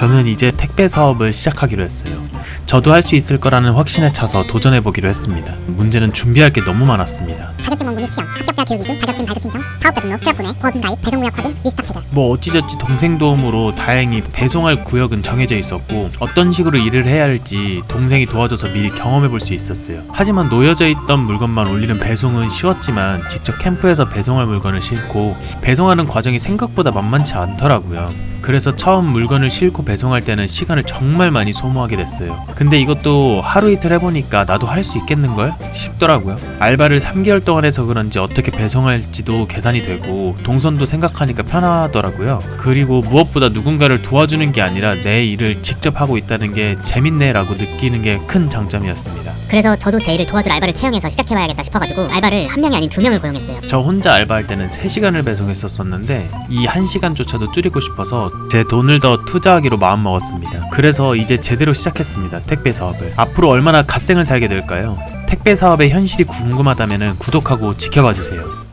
저는 이제 택배 사업을 시작하기로 했어요. 저도 할 수 있을 거라는 확신에 차서 도전해 보기로 했습니다. 문제는 준비할 게 너무 많았습니다. 자격증 원문의 시험, 합격자 교육 이수, 자격증 발급 신청, 사업자 등록, 취업 구매, 보험 가입, 배송 무역 확인, 리스트 체결. 뭐 어찌저찌 동생 도움으로 다행히 배송할 구역은 정해져 있었고 어떤 식으로 일을 해야 할지 동생이 도와줘서 미리 경험해 볼 수 있었어요. 하지만 놓여져 있던 물건만 올리는 배송은 쉬웠지만 직접 캠프에서 배송할 물건을 싣고 배송하는 과정이 생각보다 만만치 않더라고요. 그래서 처음 물건을 싣고 배송할 때는 시간을 정말 많이 소모하게 됐어요. 근데 이것도 하루 이틀 해보니까 나도 할 수 있겠는걸? 싶더라고요. 알바를 3개월 동안 해서 그런지 어떻게 배송할지도 계산이 되고 동선도 생각하니까 편하더라고요. 그리고 무엇보다 누군가를 도와주는 게 아니라 내 일을 직접 하고 있다는 게 재밌네라고 느끼는 게 큰 장점이었습니다. 그래서 저도 제 일을 도와줄 알바를 채용해서 시작해봐야겠다 싶어가지고 알바를 한 명이 아닌 두 명을 고용했어요. 저 혼자 알바할 때는 3시간을 배송했었었는데 이 1시간조차도 줄이고 싶어서 제 돈을 더 투자하기로 마음먹었습니다. 그래서 이제 제대로 시작했습니다. 택배 사업을. 앞으로 얼마나 갓생을 살게 될까요? 택배 사업의 현실이 궁금하다면 구독하고 지켜봐 주세요.